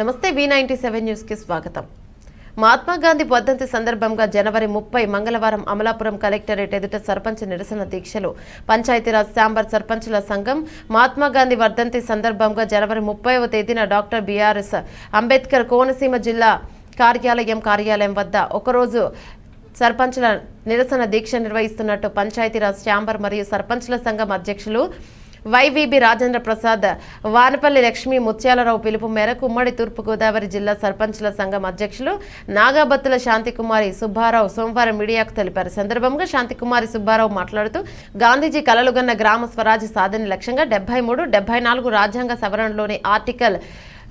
నమస్తే వి ninety seven న్యూస్కి స్వాగతం. మహాత్మా గాంధీ వర్ధంతి సందర్భంగా జనవరి ముప్పై మంగళవారం అమలాపురం కలెక్టరేట్ ఎదుట సర్పంచ్ నిరసన దీక్షలు. పంచాయతీరాజ్ శాంబర్ సర్పంచుల సంఘం మహాత్మా గాంధీ వర్ధంతి సందర్భంగా జనవరి ముప్పైవ తేదీన డాక్టర్ బీఆర్ఎస్ అంబేద్కర్ కోనసీమ జిల్లా కార్యాలయం కార్యాలయం వద్ద ఒకరోజు సర్పంచుల నిరసన దీక్ష నిర్వహిస్తున్నట్టు పంచాయతీరాజ్ శాంబర్ మరియు సర్పంచుల సంఘం అధ్యక్షులు వైవీబీ రాజేంద్ర ప్రసాద్ వానపల్లి లక్ష్మీ ముత్యాలరావు పిలుపు మేరకు ఉమ్మడి తూర్పుగోదావరి జిల్లా సర్పంచుల సంఘం అధ్యక్షులు నాగాబత్తుల శాంతికుమారి సుబ్బారావు సోమవారం మీడియాకు తెలిపారు. సందర్భంగా శాంతికుమారి సుబ్బారావు మాట్లాడుతూ గాంధీజీ కలలుగన్న గ్రామ స్వరాజ్య సాధన లక్ష్యంగా డెబ్బై మూడు డెబ్బై నాలుగు రాజ్యాంగ సవరణలోని ఆర్టికల్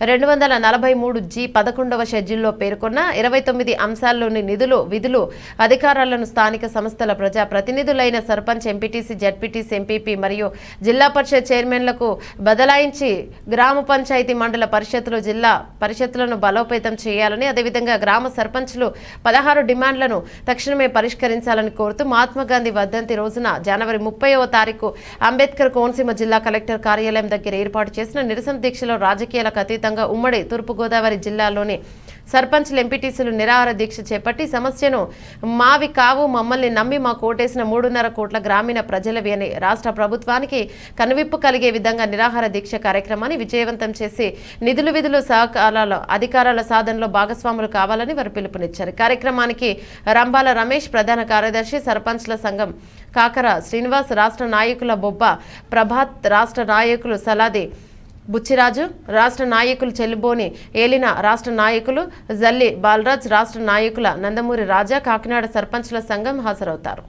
రెండు వందల నలభై మూడు జీ పదకొండవ షెడ్యూల్లో పేర్కొన్న ఇరవై తొమ్మిది అంశాల్లోని నిధులు విధులు అధికారాలను స్థానిక సంస్థల ప్రజా ప్రతినిధులైన సర్పంచ్ ఎంపీటీసీ జడ్పీటీసీ ఎంపీపీ మరియు జిల్లా పరిషత్ చైర్మన్లకు బదలాయించి గ్రామ పంచాయతీ మండల పరిషత్లు జిల్లా పరిషత్తులను బలోపేతం చేయాలని అదేవిధంగా గ్రామ సర్పంచ్లు పదహారు డిమాండ్లను తక్షణమే పరిష్కరించాలని కోరుతూ మహాత్మా గాంధీ వర్ధంతి రోజున జనవరి ముప్పైవ తారీఖు అంబేద్కర్ కోనసీమ జిల్లా కలెక్టర్ కార్యాలయం దగ్గర ఏర్పాటు చేసిన నిరసన దీక్షలో రాజకీయాలకు అతీతంగా ఉమ్మడి తూర్పుగోదావరి జిల్లాలోని సర్పంచ్లు ఎంపీటీసీలు నిరాహార దీక్ష చేపట్టి సమస్యను మావి కావు మమ్మల్ని నమ్మి మా కోటేసిన మూడున్నర కోట్ల గ్రామీణ ప్రజలవి అని రాష్ట్ర ప్రభుత్వానికి కనువిప్పు కలిగే విధంగా నిరాహార దీక్ష కార్యక్రమాన్ని విజయవంతం చేసి నిధులు విధులు సహకారాల అధికారాల సాధనలో భాగస్వాములు కావాలని వారు పిలుపునిచ్చారు. కార్యక్రమానికి రంబాల రమేష్ ప్రధాన కార్యదర్శి సర్పంచ్ల సంఘం కాకర శ్రీనివాస్ రాష్ట్ర నాయకుల బొబ్బ ప్రభాత్ రాష్ట్ర నాయకులు సలాది బుచ్చిరాజు రాష్ట్ర నాయకులు చెల్లిబోని ఏలిన రాష్ట్ర నాయకులు జల్లి బాలరాజ్ రాష్ట్ర నాయకుల నందమూరి రాజా కాకినాడ సర్పంచ్ల సంఘం హాజరవుతారు.